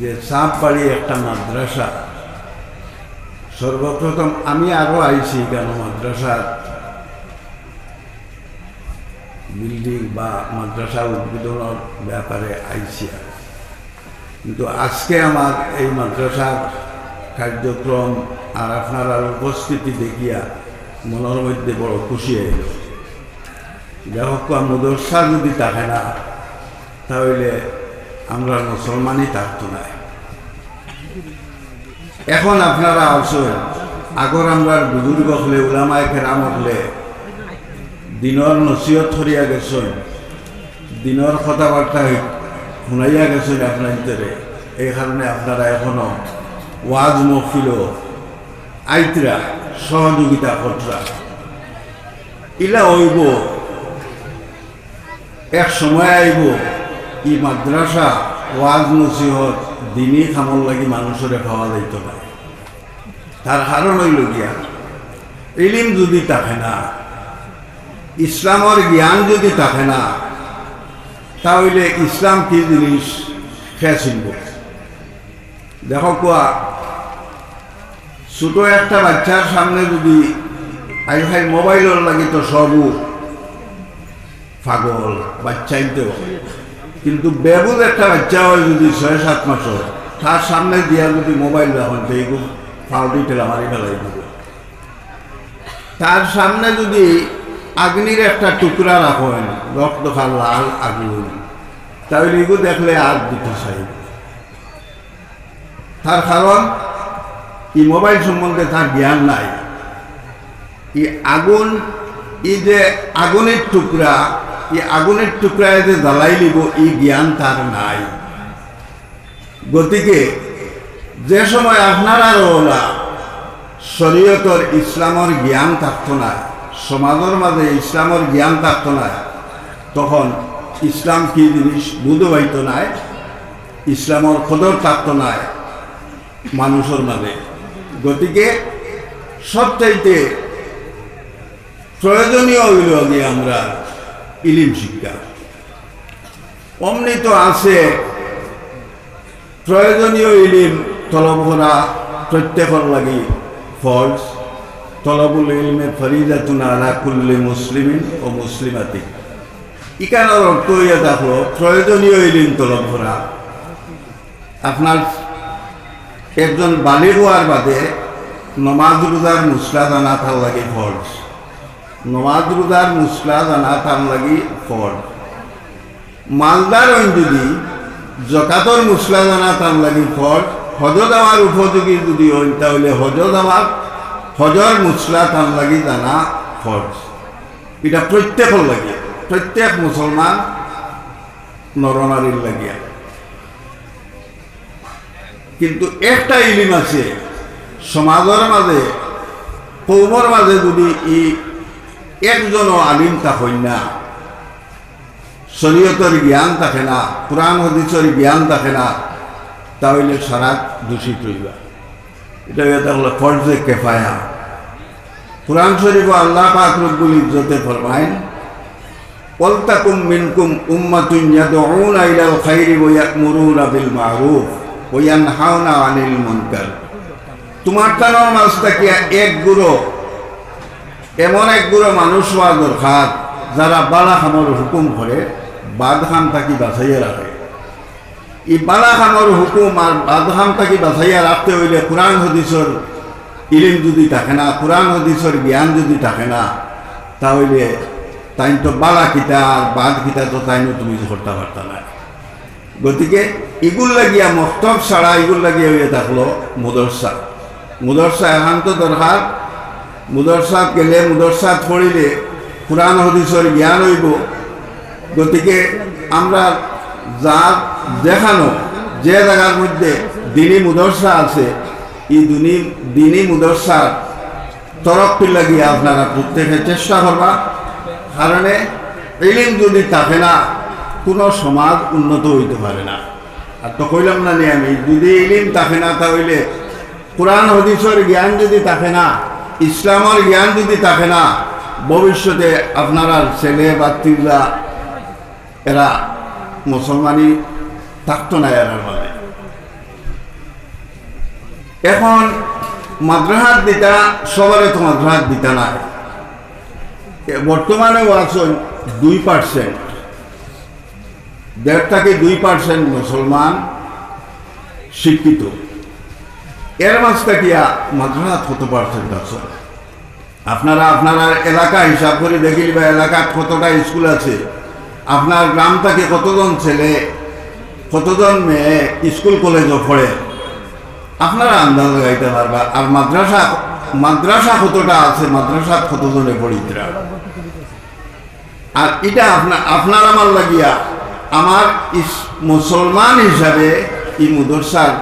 যে চাঁদবাড়ি একটা মাদ্রাসা। সর্বপ্রথম আমি আরও আইছি কেন মাদ্রাসার বিল্ডিং বা মাদ্রাসা উদ্বোধনের ব্যাপারে আইছি কিন্তু আজকে আমার এই মাদ্রাসার কার্যক্রম আর আপনার উপস্থিতি দেখিয়া মনের মধ্যে বড় খুশি হইল যাহোক মদরসা যদি থাকে না, তাহলে আমরা মুসলমানই থাকতো না এখন আপনারা আসেন আগর আমরা বুজুর্গ হলে, উলামায় কেরাম হলে, দিনর নসিহত হরিয়া গেছেন, দিনর কথাবার্তা শুনাইয়া গেছেন আপনার ভিতরে। এই কারণে আপনারা এখনও ওয়াজ মহফিল আইতরা, সহযোগিতা কর্তা ইলা হইব, এক সময় আইব ই মাদ্রাসা ওয়াজ নসিহত দিনই খামর লাগি মানুষরে খাওয়া যাইত না তার কারণ হইল গিয়া, ইলিম যদি থাকে না, ইসলামর জ্ঞান যদি থাকে না, তাহলে ইসলাম কি জিনিস? খেয়ে চিনব দেখো কোয়া, ছোট একটা বাচ্চার সামনে যদি আই ভাই মোবাইলের লাগি তো সবু পাগল বাচ্চাই তো কিন্তু বেবুল একটা বাচ্চা হয় যদি ছয়, সাত মাস হয়, তার সামনে দিয়া যদি মোবাইল রাখেন তো এইগুলো ফাউডি টেলা মারি ফেলাই দিব। তার সামনে যদি আগ্নির একটা টুকরা রাখেন রক্ত খাল, লাল আগুন তাহলে এগুলো দেখলে আর দিতে চাই তার কারণ, এই মোবাইল সম্বন্ধে তার জ্ঞান নাই। এই আগুন, এই যে আগুনের টুকরা এই আগুনের টুকরায় যে জ্বালাই লিব এই জ্ঞান তার নাই। গতিকে, যে সময় আপনার আর ওলা শরীয়তর ইসলামর জ্ঞান থাকতো না সমাজের মাঝে ইসলামর জ্ঞান থাকতো না তখন ইসলাম কি জিনিস বুধ হইত নাই ইসলামর খদর থাকতো না মানুষের মাঝে গতিকে, সবচাইতে প্রয়োজনীয় হইল গিয়ে আমরা ইলিম শিক্ষা অমনি তো আছে প্রয়োজনীয় ইলিম তলব করা প্রত্যেকের লাগি ফলস তলবুল ইলমে ফরিদাতুন আলা কুল্লি মুসলিমিন ও মুসলিমাতি ইকানোর অর্থ হইয়া দেখো, প্রয়োজনীয় ইলিম তলব করা আপনার একজন বালির হওয়ার বাদে নমাজ রোজার মুসলা দানা তার লাগে ফলস নমাজ রোজার মুসলা দানা তার লাগি ফল। মালদার ওই যদি জকাতর মুসলা দানা তার লাগি ফল। হজ দেওয়ার উপযোগী যদি হই তাহলে হজ দেওয়ার হজর মুসলা তার লাগি জানা ফরজ এটা প্রত্যেকের লাগে প্রত্যেক মুসলমান নরনারীর লাগিয়া। কিন্তু একটা ইলিম আছে সমাজের মাঝে কৌমর মাঝে যদি ই একজনও আলিম থাকেন না। শরীয়তের জ্ঞান থাকে না, কোরআন হদিসের জ্ঞান থাকে না, তাহলে সারা দূষিত হইবা। এটা এটা হলো ফর্জে কেফায়া। কোরআন শরীফ আল্লাহ পাক রব্বুল ইজ্জতে ফরমাইন ওয়ালতাকুম মিনকুম উম্মাতুন ইয়াদউনা ইলাল খাইরি ওয়া ইয়া'মুরুনা বিল মা'রুফ ওয়া ইয়ানহাউনা আনিল মুনকার। তোমার মাঝ থেকে এক গুরু এমন এক গুরু মানুষ হওয়া দরকার যারা বালা খামর হুকুম করে বাদ তাকি বাছাইয়া রাখে। এই বালা খামর হুকুম আর বাদ তাকি বাছাইয়া রাখতে হইলে কোরআন হদিসর ইলিম যদি থাকে না, কোরআন হদিসর জ্ঞান যদি থাকে না, তাহলে তাই তো বালা কিতা আর বাদ কিতা তো তাই তুমি করতে পারতা না। গতিকে ইগুল লাগিয়া মক্তব ছাড়া ইগুল লাগিয়া হইয়া থাকল মুদরসা। মুদরসা একান্ত দরকার মুদরসাত গেলে মুদরসাত পড়িলে কোরআন হদিসর জ্ঞান হইব। গতিকে আমরা যার দেখানো, যে জায়গার মধ্যে দিনী মুদরসা আছে এই দিনী দিনী মুদরসার তরফটি লাগিয়ে আপনারা প্রত্যেকে চেষ্টা করবা। কারণে ইলিম যদি থাকে না, কোনো সমাজ উন্নত হইতে পারে না। আর তো কইলাম না নি আমি যদি ইলিম থাকে না তাহলে কোরআন হদিসের জ্ঞান যদি থাকে না ইসলামের জ্ঞান যদি থাকে না, ভবিষ্যতে আপনারা ছেলে বাত্তিরা এরা মুসলমানই থাকতো না এরার মানে এখন মাদ্রাহাত দিতা, সবারে তো মাদ্রাহাত দিতা এ বর্তমানেও আছেন দুই পার্সেন্ট দেড় থেকে দুই পার্সেন্ট মুসলমান শিক্ষিত। এর মাঝ থাকিয়া মাদ্রাহাত কত পার্সেন্ট আছে আপনারা আপনারা এলাকা হিসাব করে দেখিল বা এলাকার কতটা স্কুল আছে। আপনার গ্রাম থেকে কতজন ছেলে, কতজন মেয়ে স্কুল কলেজও পড়ে? আপনারা আন্দাজ লাগাইতে পারবা আর মাদ্রাসা মাদ্রাসা কতটা আছে মাদ্রাসা কতজনে পড়িতরা আর এটা আপনার আপনার আমার লাগিয়া, আমার মুসলমান হিসাবে এই মুদরসার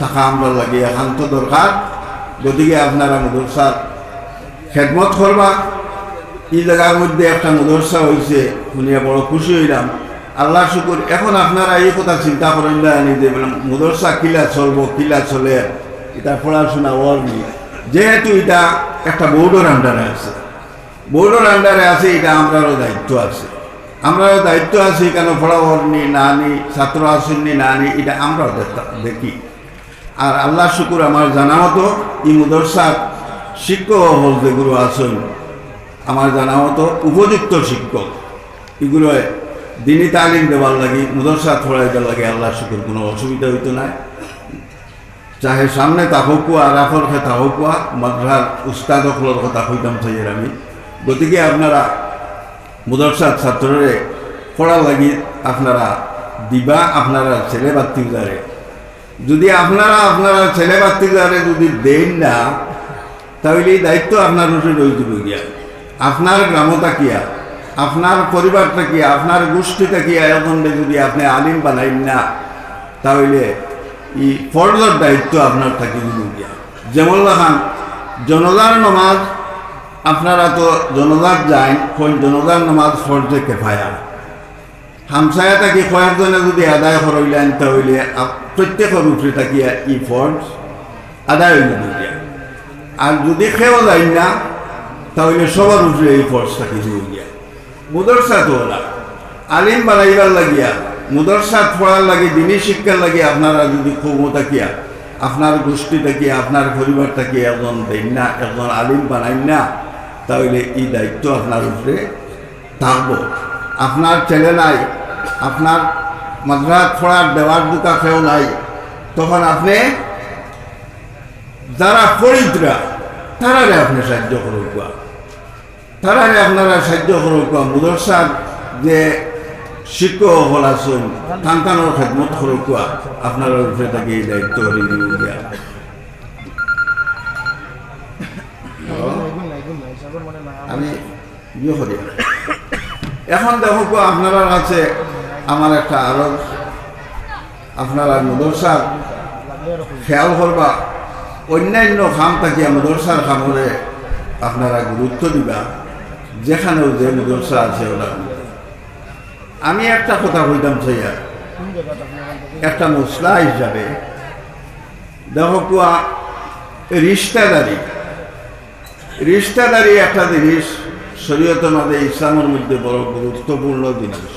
থাকা আমরা লাগিয়া একান্ত দরকার। গতিকে আপনারা মুদরসার খেদমত করবা। এই জায়গার মধ্যে একটা মুদরসা হয়েছে শুনিয়া বড় খুশি হইলাম। আল্লাহ শুকুর, এখন আপনারা এই কথা চিন্তা করেন না যে মুদরসা কিলা চলবো, কিলা চলে, এটা পড়াশোনা ওর নিয়ে যেহেতু এটা একটা বোর্ডের আন্ডারে আছে। বোর্ডের আন্ডারে আছে, এটা আমরারও দায়িত্ব আছে। আমরাও দায়িত্ব আছে, কেন পড়াওয়ার নি না নি ছাত্র আসেননি না, নি এটা আমরাও দেখি। আর আল্লাহ শুকুর, আমার জানা মতো এই মুদরসার শিক্ষক হল যেগুলো আছেন। আমার জানা মতো উপযুক্ত শিক্ষক। এগুলো দিনই তালিম দেওয়ার লাগে মুদরসা ছড়াই দেওয়ার লাগে আল্লাহ শুকুর, কোনো অসুবিধা হইতো না। চাহে সামনে তাহকুয়া আর আফর খে তাহকুয়া মাদ্রার উস্তাদ হকলের কথা কইতাম চাইয়ের আমি। গতিকে আপনারা মুদরসার ছাত্ররে পড়ার লাগি আপনারা দিবা, আপনারা ছেলে বাত্তিকারে যদি আপনারা আপনারা ছেলে বাত্তিকারে যদি দেন না, তাহলে এই দায়িত্ব আপনার উপরে রয়ে যাবে গিয়া আপনার গ্রামতা কিয়া? আপনার পরিবারটা কি আপনার গোষ্ঠীটা কি এখন যদি আপনি আলিম বানাইন না, তাহলে এই ফর্জর দায়িত্ব আপনার থাকি গিয়া যেমন লাখান জনদার নমাজ, আপনারা তো জনদার যান কোন জনদার নমাজ ফর্জে কেফায়া। হামসায়া থাকি কয়েকজনে যদি আদায় করইলেন তাহলে আপ- প্রত্যেকের উপরে থাকিয়া ই ফর্জ আদায় হইল গিয়া আর যদি খেয়েও যায় না, তাহলে সবার উপরে এই ফর্স থাকি গিয়া মুদরসা তো আলিম বানাইবার লাগিয়া মুদরসা পড়ার লাগে, দিনী শিক্ষার লাগে আপনারা যদি ক্ষমতা থাকিয়া আপনার গোষ্ঠী থাকিয়া আপনার পরিবার থাকিয়া একজন দেন না একজন আলিম বানাইন না, তাহলে এই দায়িত্ব আপনার উপরে থাকব। আপনার ছেলে নাই আপনার মাদ্রাস পড়ার দেওয়ার দুটা কেউ নাই। তখন আপনি যারা ফরিদরা, তারারে আপনি সাহায্য করুক তারারে আপনারা সাহায্য করুক মুদরসার যে শিক্ষক হল আসুন খেদমত করুক উপরে তাকে এই দায়িত্ব দিয়া আমি ইয়ে এখন দেখো, আপনারা কাছে আমার একটা আরও আপনারা মুদরসার খেয়াল করবা, অন্যান্য খাম থাকিয়া মুদরসার খামরে আপনারা গুরুত্ব দিবা, যেখানেও যে মুদরসা আছে ওরা আমি একটা কথা কইতাম চাইয়া একটা মশলা হিসাবে, দেখো কুয়া রিস্তাদারি রিস্তাদারি একটা জিনিস শরীয়ত মাঝে ইসলামের মধ্যে বড় গুরুত্বপূর্ণ জিনিস।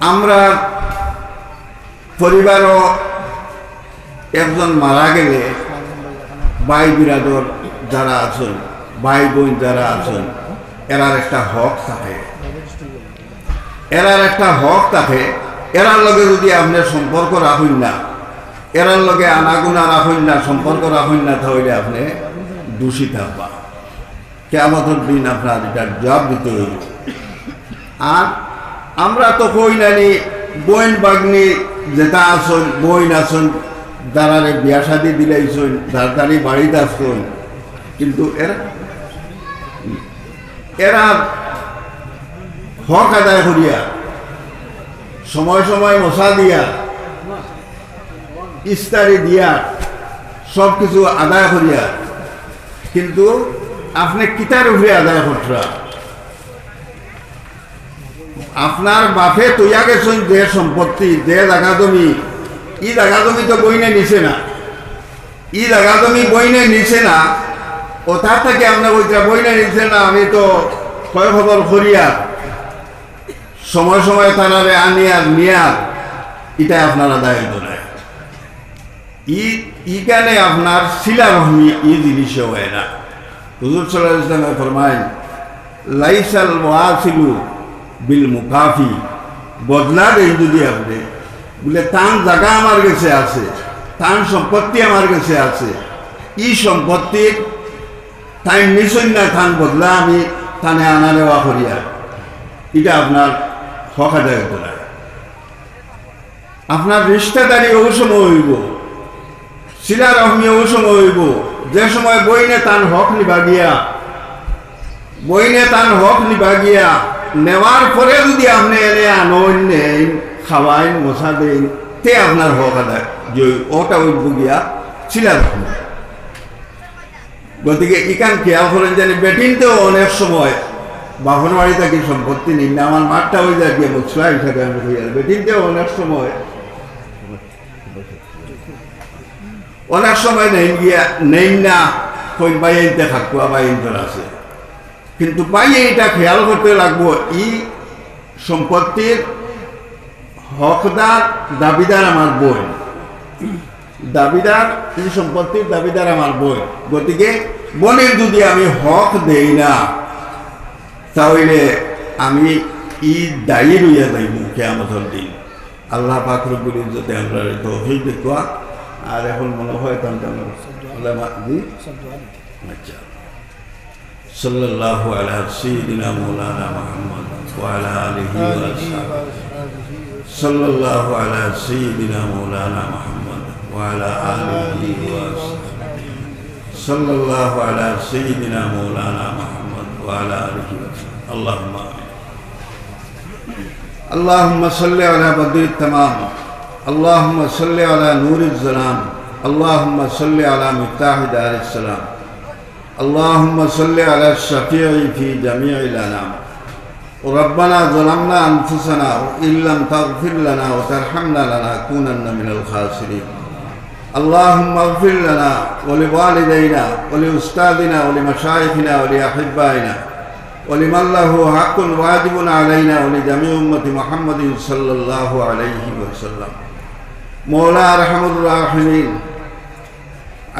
আমরা পরিবারও একজন মারা গেলে ভাই বিরাদর যারা আছেন, ভাই বোন যারা আছেন, এরার একটা হক থাকে। এরার একটা হক থাকে। এরার লগে যদি আপনি সম্পর্ক রাখুন না, এরার লগে আনাগুনা রাখুন না, সম্পর্ক রাখুন না, তাহলে আপনি দূষিত হবা। কেমন দিন আপনার এটা জবাব দিতে হইব। আর আমরা তো কই নানি বইন বাগনি যেটা আসন বইন আসন দাঁড়ারে বিয়া শাদি দিলাইছন তাড়াতাড়ি বাড়িতে আসন। কিন্তু এরা এরা হক আদায় করিয়া, সময় সময় মশা দিয়া, ইস্তারি দিয়া সব কিছু আদায় করিয়া, কিন্তু আপনি কিতার উপরে আদায় করতরা আপনার বাপে তৈয়া গেছেন যে সম্পত্তি, যে জাগা জমি, ই জাগা জমি তো বইনে নিছে না। ই জাগা জমি বইনে নিছে না তার থেকে আপনার বইটা বইনে নিছে না, আমি তো কয় খবর করিয়ার সময় সময় তারারে আনিয়ার নিয়ার এটা আপনারা দায়িত্ব নেয় ই ইখানে আপনার শিলা রহমি ই জিনিসও হয় না। হুজুর সাল্লাহ ইসলামে ফরমাইন লাইসাল ওয়াসিলু বিল মুকাফি বদলা দেন যদি আপনি। বলে তান জায়গা আমার কাছে আছে তান সম্পত্তি আমার কাছে আছে। ই সম্পত্তির তাই নিশ্চয় না থান বদলা আমি থানে আনা নেওয়া করিয়া এটা আপনার হক আদায় করা আপনার রিস্তাদারি ও সময় হইব, শিলা রহমি ও সময় হইব। যে সময় বইনে তান হক নিবা গিয়া, বইনে তান হক নিবা গিয়া নেওয়ার পরে যদি আপনি এনে আনন নেন খাওয়াইন মশা দেন তে আপনার হক যে ওটা উঠব গিয়া শিলা রহমি গতিকে ইকান খেয়াল করেন জানি বেটিনতেও অনেক সময় বাপন বাড়ি থাকি সম্পত্তি নিন না, আমার মাঠটা হয়ে যায় গিয়ে মুসলা হিসাবে আমি হয়ে যাবে বেটিনতেও অনেক সময় অনেক সময় নেই গিয়া নেই না, কই বাইনতে থাকুয়া বাইনতে আছে। কিন্তু পাই এটা খেয়াল করতে লাগবো ই সম্পত্তির হকদার দাবিদার আমার বই দাবিদার, এই সম্পত্তির দাবিদার আমার বই গতিকে বনের যদি আমি হক দেই না, তাহলে আমি ই দায়ী রইয়া যাইব কেমতর দিন। আল্লাহ পাখরবুল ইজ্জতে আমরা তৌফিক দেখুয়া আর এখন মনে হয় জি আচ্ছা। صلى الله على سيدنا مولانا محمد وعلى آله وأصحابه. صلى الله على سيدنا مولانا محمد وعلى آله وأصحابه. صلى الله على سيدنا مولانا محمد وعلى آله وأصحابه. اللهم اللهم صل على بدر التمام. اللهم صل على نور الظلام. اللهم صل على مفتاح دار السلام. اللهم صل على الشفيع في جميع الانام ربنا ظلمنا انفسنا وان لم تغفر لنا وترحمنا لنكونن من الخاسرين اللهم اغفر لنا ولوالدينا ولاستاذنا ولمشايخنا ولاحبائنا ولمن له حق واجب علينا ولجميع أمة محمد صلى الله عليه وسلم মৌলা রহমুর রাহিমিন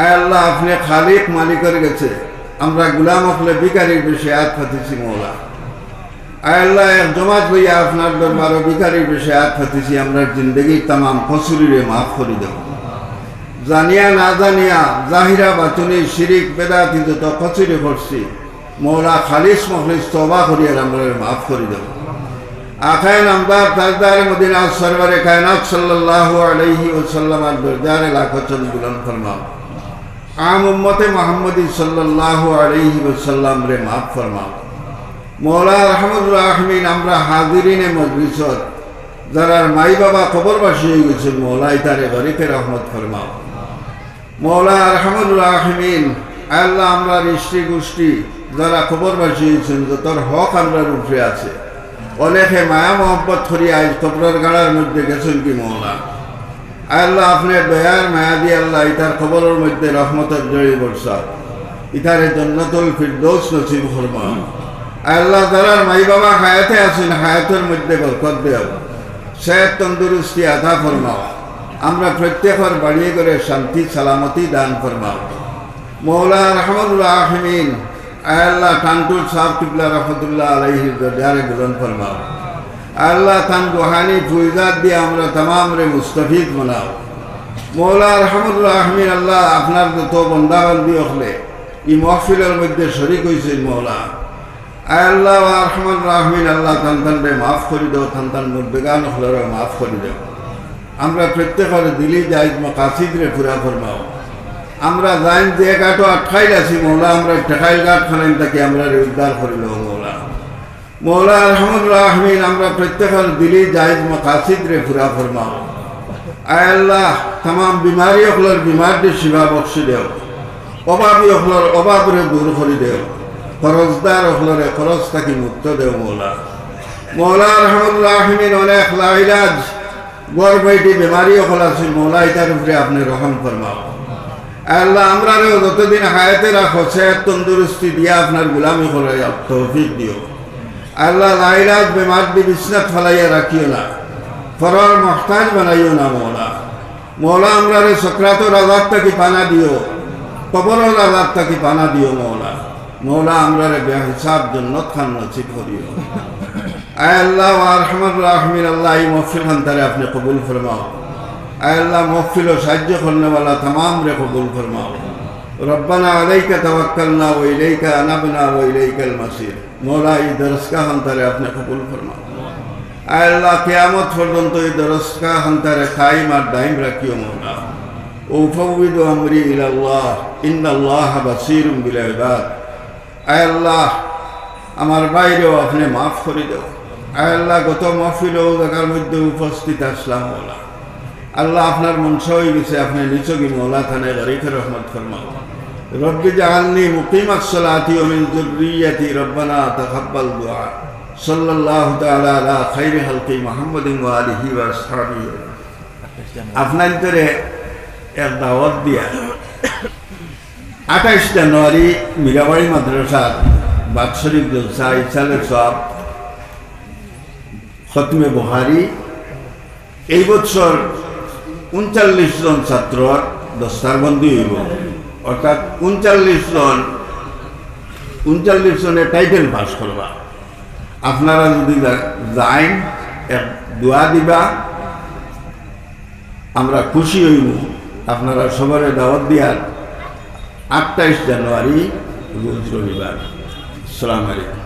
আয় আল্লাহ আপনি খালিক মালিকের গেছে আমরা গুলাম হলে বিকারির বিষয়ে আয়াত ফাতিছি মৌলা। আল্লাহ, এক জমাত লইয়া আপনার দরবার বিকারির বিষয়ে আয়াত ফাতিছি আমরা জিন্দগি তামাম ফসুরিরে মাফ করে দেব। জানিয়া না জানিয়া জাহিরা বাতুনি শিরিক, বেদাতি যত ফসুরি করছি মৌলা খালিস মখলিস তবা করিয়া আমরা মাফ করে দেব। আখায় নামদার তাজদার মদিনা সরবরে কায়নাত সাল্লাল্লাহু আলাইহি ওয়াসাল্লাম আর দরজারে লাখ চল বুলন ফরমাও আম উম্মতে মোহাম্মদী সাল্লাল্লাহু আলাইহি ওয়াসাল্লাম রে মাফ ফরমাও। মৌলা রহমতুল রাহমিন, আমরা হাজিরিনে মজলিসত যারা মাই বাবা খবরবাসী হয়ে গেছেন মৌলাই তারে বাড়িতে রহমত ফরমাও। মৌলা রহমতুল রাহমিন, আল্লাহ আমরা ঋষ্টি গোষ্ঠী যারা খবরবাসী হয়েছেন, যতর হক আমরা উপরে আছে। অনেকে মায়া মোহব্বত করি, আজ গাড়ার মধ্যে গেছেন কি মহলা আল্লাহ আপনার দয়ার মায়া আল্লাহ, ইতার খবরের মধ্যে রহমতের জড়ি বর্ষা। ইতারে জন্নতুল ফিরদৌস নসিব ফরমা। আল্লাহ যারার মাই বাবা হায়াতে আছেন, হায়াতের মধ্যে বরকত দেও সেহত তন্দুরুস্তি আধা ফরমাও আমরা প্রত্যেকের বাড়িয়ে করে শান্তি, সালামতি দান ফরমাও মৌলা রহমতুল্লাহ আহমিন আল্লাহ টানটুল সাহ কিবলা রহমতুল্লাহ আলহির দরজারে বুলন ফরমাও আল্লাহ তান রুহানি ফুইজাত দিয়ে আমরা তাম রে মুস্তফিদ বানাও। মৌলা রহমতুল্লাহ আহমিন আল্লাহ আপনার যত বন্দাবন্দি হলে ই মহফিলের মধ্যে শরিক হয়েছে মৌলা। আয় আল্লাহ রহমান রাহমিন আল্লাহ তান তানরে মাফ করে দেও তান তান মোর বেগান হলেরও মাফ করে দেও। আমরা প্রত্যেকের দিলি যাই কাশিদরে পুরা ফরমাও। আমরা যাইন যে গাটো আটকাইল আছি মৌলা, আমরা ঠেকাইল গাট খানাইন তাকে আমরা উদ্ধার করিল মৌলা মৌলা রহমতুল্লাহ আহমিন আমরা প্রত্যেকের দিলি জাহিদ মকাসিদ রে ফুরা ফরমাও। আয় আল্লাহ তাম বিমারি অকলের বিমারটি শিবা বক্সি দেও। অভাবী অকলের অভাবরে দূর করি দেও। খরচদার অকলরে খরচ থাকি মুক্ত দেও মৌলা। মৌলা রহমতুল্লাহ আহমিন অনেক লাইলাজ গড় বইটি বেমারি অকল আছে, মৌলা ইটার উপরে আপনি রহম ফরমাও। আল্লাহ আমরা যতদিন হায়াতে রাখো সে তন্দুরস্তি দিয়া আপনার গুলামি করে তৌফিক দিও। আল্লাহ লাইলাজ বেমাত বি বিছনাত ফেলাইয়া রাখিও না ফরার মহতাজ বানাইও না মৌলা মৌলা আমরারে সক্রাত রাজার তাকে পানা দিও। কবর রাজার তাকে পানা দিও মৌলা মৌলা আমরারে বেহিসাব জন্য খান নচি করিও। আয় আল্লাহ আরহামুর রাহমিন, আল্লাহ এই মহফিল খান্তারে আপনি কবুল ফরমাও। আয় আল্লাহ, মহফিল সাহায্য করনেওয়ালা তাম রে কবুল ফরমাও। ربنا عليك توكلنا وإليك أنبنا وإليك المصير مولا এই দরসকা হান্তারে আপনি কবুল ফরমাও আয় আল্লাহ কিয়ামত পর্যন্ত এই দরসকা হান্তারে কায়েম আর দাইম রাখিও মৌলা وأفوض أمري إلى الله إن الله بصير بالعباد আয় আল্লাহ আমার বাইরেও আপনি মাফ করে দেও আয় আল্লাহ গত মহফিলেও জায়গার মধ্যে উপস্থিত আসলাম মৌলা আল্লাহ আপনার মঞ্চ হয়ে গেছে, আপনি নিচকি মৌলা থানায় গরিকে রহমত ফরমা রব্বি জাআলনি মুকিমাস সালাতি ওয়া মিন যুররিয়াতি রব্বানা তাকাব্বাল দুআ। সাল্লাল্লাহু তাআলা আলা খাইরি খালকি মুহাম্মাদিন ওয়া আলিহি ওয়া আপনার ভিতরে এক দাওয়াত দিয়া আঠাইশ জানুয়ারি মিরাবাড়ি মাদ্রাসার বাৎসরিক জলসা ইসালের সব খতমে বহারি। এই বছর উনচল্লিশ জন ছাত্রর দস্তারবন্দি হইব। অর্থাৎ উনচল্লিশ জন, উনচল্লিশ জনের টাইটেল পাস করবা। আপনারা যদি যাইন দোয়া দিবা, আমরা খুশি হইব। আপনারা সবার দাওয়াত দিয়ার আঠাইশ জানুয়ারি রোজ রবিবার। সালাম আলাইকুম।